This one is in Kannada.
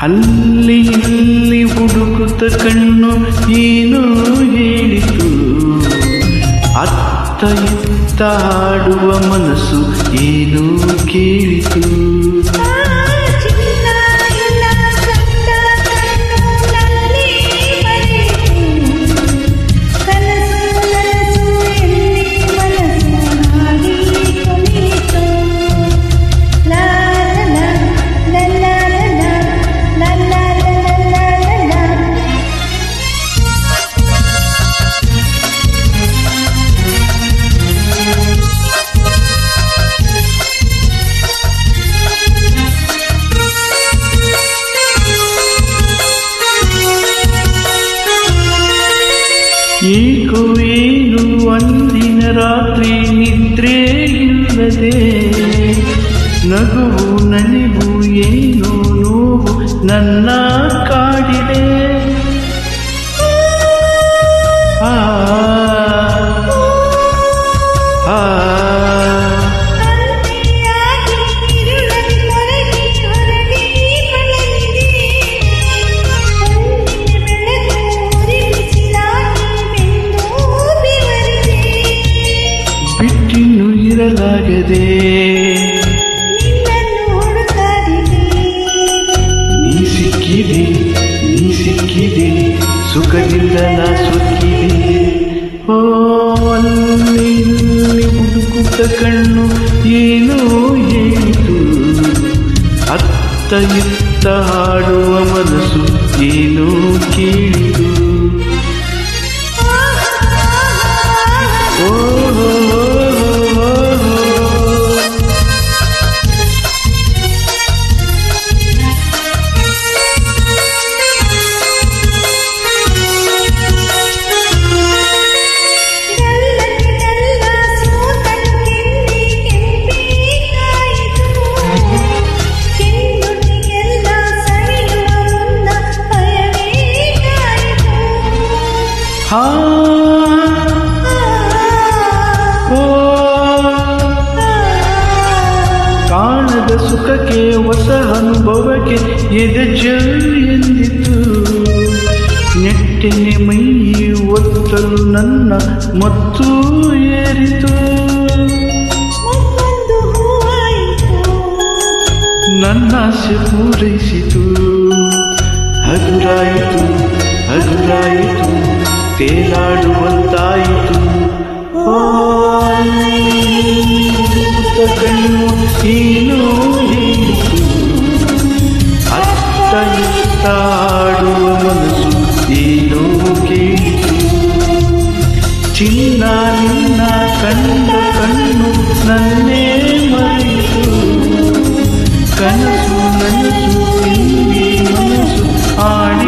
ಅಲ್ಲಿ ಇಲ್ಲಿ ಹುಡುಕುತ್ತ ಕಣ್ಣು ಏನು ಹೇಳಿತು. ಅತ್ತ ಇತ್ತ ಆಡುವ ಮನಸ್ಸು ಏನು ಕೇಳಿತು. ಏಕೋ ಏನು ಅಂದಿನ ರಾತ್ರಿ ನಿದ್ರೆ ಇಲ್ಲದೆ ನಗುವು ನಲಿವು ಏನೋ ನೋವು ನನ್ನ ಹುಡುಕಾಡಿದೆ ನೀ ಸಿಕ್ಕಿದೆ ನೀ ಸಿಕ್ಕಿದೆ ಸುಖದಿಂದ ನಾ ಸುಖಿದೆ ಓ ಅಲ್ಲಿ ಹುಡುಕುತ್ತ ಕಣ್ಣು ಏನೋ ಏನಿತು ಅತ್ತ ಇತ್ತ ಹಾಡುವ ಮನಸ್ಸು ಏನೋ ಕೇಳಿತು ಹಾ. ಕಾಣದ ಸುಖಕ್ಕೆ ಹೊಸ ಅನುಭವಕ್ಕೆ ಎದೆ ಜಲ್ ಎಂದಿತು. ನೆಟ್ಟಿನ ಮೈ ಒತ್ತಲು ನನ್ನ ಮತ್ತು ಏರಿತು. ನನ್ನ ಆಸೆ ಪೂರೈಸಿತು. ಹಗುರಾಯಿತು ಹಗುರಾಯಿತು. ತೇಲಾಡುವಂತಾಯಿತು ಕಣ್ಣು ಹೀನು ಹೀತು ಅತ್ತನಿತ್ತಾಡುವ ಮನಸ್ಸು ಏನೋ ಕೇಳಿತು ಚಿನ್ನ ನಿನ್ನ ಕಂಡ ಕಣ್ಣು ನನ್ನೇ ಮರೆಯಿತು ಕನಸು ನನಸು ಇಲ್ಲಿ ಮನಸ್ಸು ಆಡಿ